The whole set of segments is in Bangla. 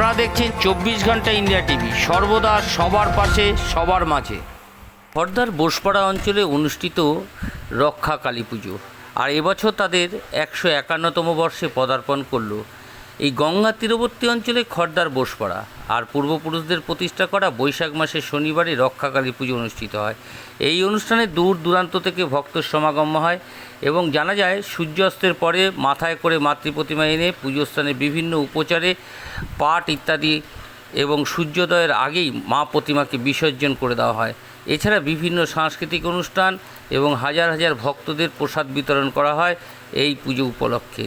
আপনারা দেখছেন চব্বিশ ঘণ্টা ইন্ডিয়া টিভি। সর্বদা সবার পাশে, সবার মাঝে। হরদার বোসপাড়া অঞ্চলে অনুষ্ঠিত রক্ষা কালী পুজো। আর এবছর তাদের একশো একান্নতম বর্ষে পদার্পণ করল এই গঙ্গা তীরবর্তী অঞ্চলে খর্দার বোসপাড়া আর পূর্বপুরুষদের প্রতিষ্ঠা করা বৈশাখ মাসের শনিবারে রক্ষাকালী পুজো অনুষ্ঠিত হয়। এই অনুষ্ঠানে দূর দূরান্ত থেকে ভক্তর সমাগম হয় এবং জানা যায়, সূর্যাস্তের পরে মাথায় করে মাতৃ প্রতিমা এনে পুজোস্থানে বিভিন্ন উপচারে পাট ইত্যাদি এবং সূর্যোদয়ের আগেই মা প্রতিমাকে বিসর্জন করে দেওয়া হয়। এছাড়া বিভিন্ন সাংস্কৃতিক অনুষ্ঠান এবং হাজার হাজার ভক্তদের প্রসাদ বিতরণ করা হয় এই পুজো উপলক্ষে।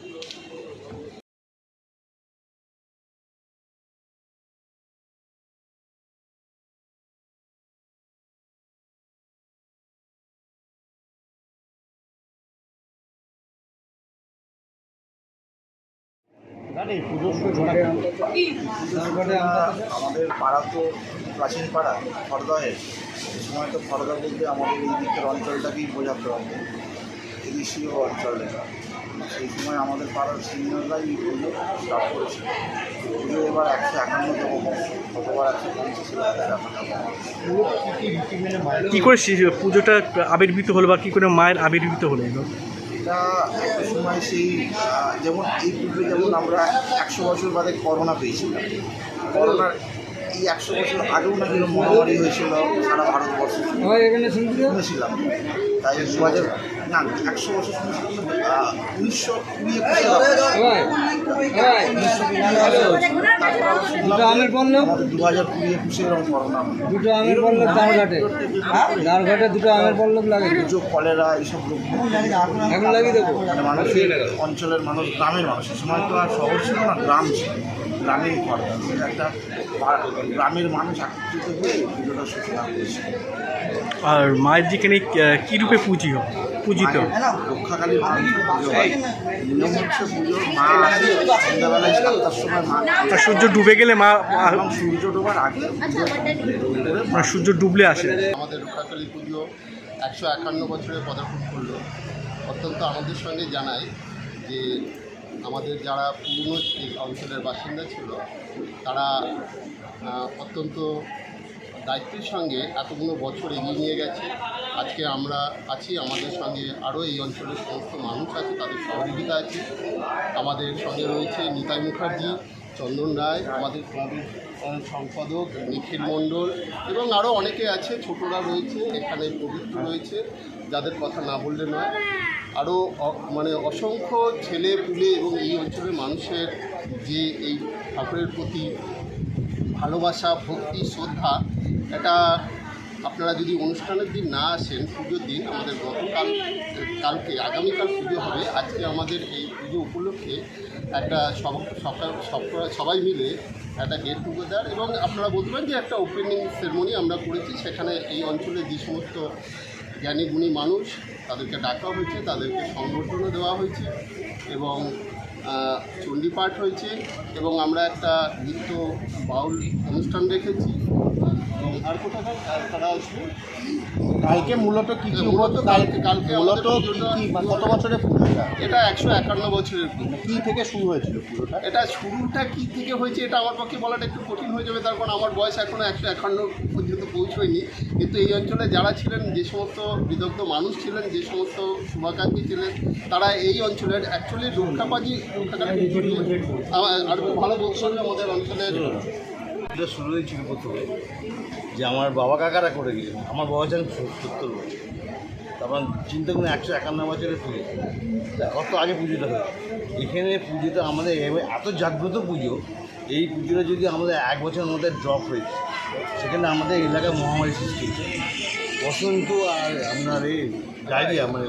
আমাদের পাড়া তো প্রাচীন পাড়া খড়দহের। এই সময় তো খড়দা বলতে আমাদের এই দিকের অঞ্চলটাকেই বোঝাতে হবে। এদেশীয় অঞ্চলে। সেই সময় আমাদের পাড়ার সিনিয়ররাই এই পুজো স্টার্ট করেছিল। পুজো এবার একশো একান্নতম গতবার একশো পঞ্চাশ কি করে পুজোটা আবির্ভূত হলো বা কী করে মায়ের আবির্ভূত হলো? এগুলো? এটা একটা সময় সেই যেমন এই পূর্বে যেমন আমরা একশো বছর বাদে করোনা পেয়েছিলাম। করোনার এই একশো বছর আগেও না কিন্তু মহামারী হয়েছিল সারা ভারতবর্ষে। শুনেছিলাম। তাই দু হাজার না একশো বছর উনিশশো দুটো আমের পল্লব দু হাজার কুড়ি একুশে দুটো আমের পল্লব দাঁড়ঘাটে দাঁড়ঘাটে দুটো আমের পল্লব লাগে পুজো কলেরা এইসব রোগ এখন লাগিয়ে দেবো মানে মানুষের অঞ্চলের মানুষ গ্রামের মানুষ সে সময় তো আর শহর ছিল না গ্রাম ছিল গ্রামেই করতাম একটা গ্রামের মানুষ একত্রিত হয়ে পুজোটা সূচনা আর মায়ের যেখানে আহ, কি রূপে পুজি হয় পূজিত। রক্ষাকালী মায়ের পুজো হয় নিয়ম হচ্ছে পুজোর মা আসে সন্ধ্যাবেলায় সাতটার সময় মা সূর্য ডুবে গেলে মা এবং সূর্য ডোবার আগে মানে সূর্য ডুবলে আসে। আমাদের রক্ষাকালী পুজো একশো একান্ন বছরে পদার্পণ করল। অত্যন্ত আমাদের সঙ্গে জানায় যে আমাদের যারা পুরনো অঞ্চলের বাসিন্দা ছিল তারা অত্যন্ত দায়িত্বের সঙ্গে এতগুলো বছর এগিয়ে নিয়ে গেছে। আজকে আমরা আছি, আমাদের সঙ্গে আরও এই অঞ্চলের সমস্ত মানুষ আছে, তাদের সহযোগিতা আছে। আমাদের সঙ্গে রয়েছে নিতাই মুখার্জি, চন্দন রায়, আমাদের সম্পাদক নিখিল মণ্ডল এবং আরও অনেকে আছে, ছোটরা রয়েছে, এখানে পবিত্র রয়েছে, যাদের কথা না বললে নয়। আরও মানে অসংখ্য ছেলে পুলে এবং এই অঞ্চলের মানুষের যে এই ঠাকুরের প্রতি ভালোবাসা, ভক্তি, শ্রদ্ধা এটা আপনারা যদি অনুষ্ঠানের দিন না আসেন পুজোর দিন, আমাদের গতকাল, কালকে, আগামীকাল পুজো হবে। আজকে আমাদের এই পুজো উপলক্ষে একটা সবাই মিলে একটা গেট টুগেদার এবং আপনারা বলতে পারেন যে একটা ওপেনিং সেরেমনি আমরা করেছি। সেখানে এই অঞ্চলে যে সমস্ত জ্ঞানী, গুণী মানুষ, তাদেরকে ডাকা হয়েছে, তাদেরকে সংবর্ধনা দেওয়া হয়েছে এবং চণ্ডীপাঠ হয়েছে এবং আমরা একটা নৃত্য বাউল অনুষ্ঠান রেখেছি আর কোথাও তারা আসবে? কালকে মূলত কি কি মূলত কালকে কালকে মূলত কি কি মানে কত বছরের পুজোটা? এটা একশো একান্ন বছরের পুজো। কি থেকে শুরু হয়েছিল পুজোটা? এটা শুরুটা কী থেকে হয়েছে এটা আমার পক্ষে বলাটা একটু কঠিন হয়ে যাবে তার কারণ আমার বয়স এখনও একশো একান্ন পর্যন্ত পৌঁছয়নি। কিন্তু এই অঞ্চলে যারা ছিলেন যে সমস্ত বিদগ্ধ মানুষ ছিলেন যে সমস্ত শুভাকাঙ্ক্ষী ছিলেন তারা এই অঞ্চলের অ্যাকচুয়ালি রক্ষাবাজি রক্ষাকালী আর ভালো হবে আমাদের অঞ্চলের শুরু হয়েছিল প্রথমে যে আমার বাবা কাকারা করে গেলেন আমার বাবা ছিলেন সত্তর বছর। তারপর চিন্তা করুন একশো একান্ন বছরের পুজো। কত আগে পুজোটা হয় এখানে পুজোটা আমাদের এত জাগ্রত পুজো, এই পুজোটা যদি আমাদের এক বছরের মধ্যে ড্রপ হয়েছে সেখানে আমাদের এলাকায় মহামারী সৃষ্টি হয়েছে। বসন্ত আর আপনার এই ডায়রিয়া মানে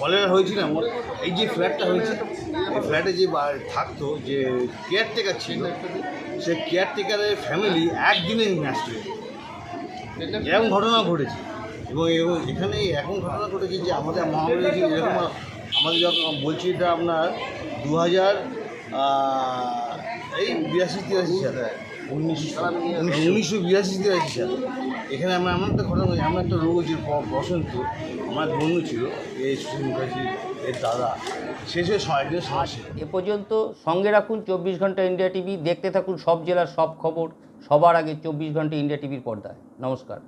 কলেরা হয়েছিল আমার এই যে ফ্ল্যাটটা হয়েছে, এই ফ্ল্যাটে যে থাকতো, যে কেয়ারটেকার ছিল, সে কেয়ারটেকারের ফ্যামিলি একদিনে ন্যাস্ট হয়ে। এরকম ঘটনা ঘটেছে এবং এখানে এখন ঘটনা ঘটেছে যে আমাদের মহামারী এরকম আমাদের যখন বলছি এটা আপনার দু হাজার এই বিরাশি তিরাশি সালে উনিশশো উনিশশো বিরাশি তিরাশি সালে এখানে আমরা আমার একটা ঘটনা বলছি আমার একটা রোগ হচ্ছে বসন্ত। আমার বন্ধু ছিল এই সুশীল মুখার্জি এর দাদা। শেষে সমস্যা এ পর্যন্ত সঙ্গে রাখুন চব্বিশ ঘণ্টা ইন্ডিয়া টিভি দেখতে থাকুন সব জেলার সব খবর সবার আগে চব্বিশ ঘণ্টা ইন্ডিয়া টিভির পর্দায়। নমস্কার।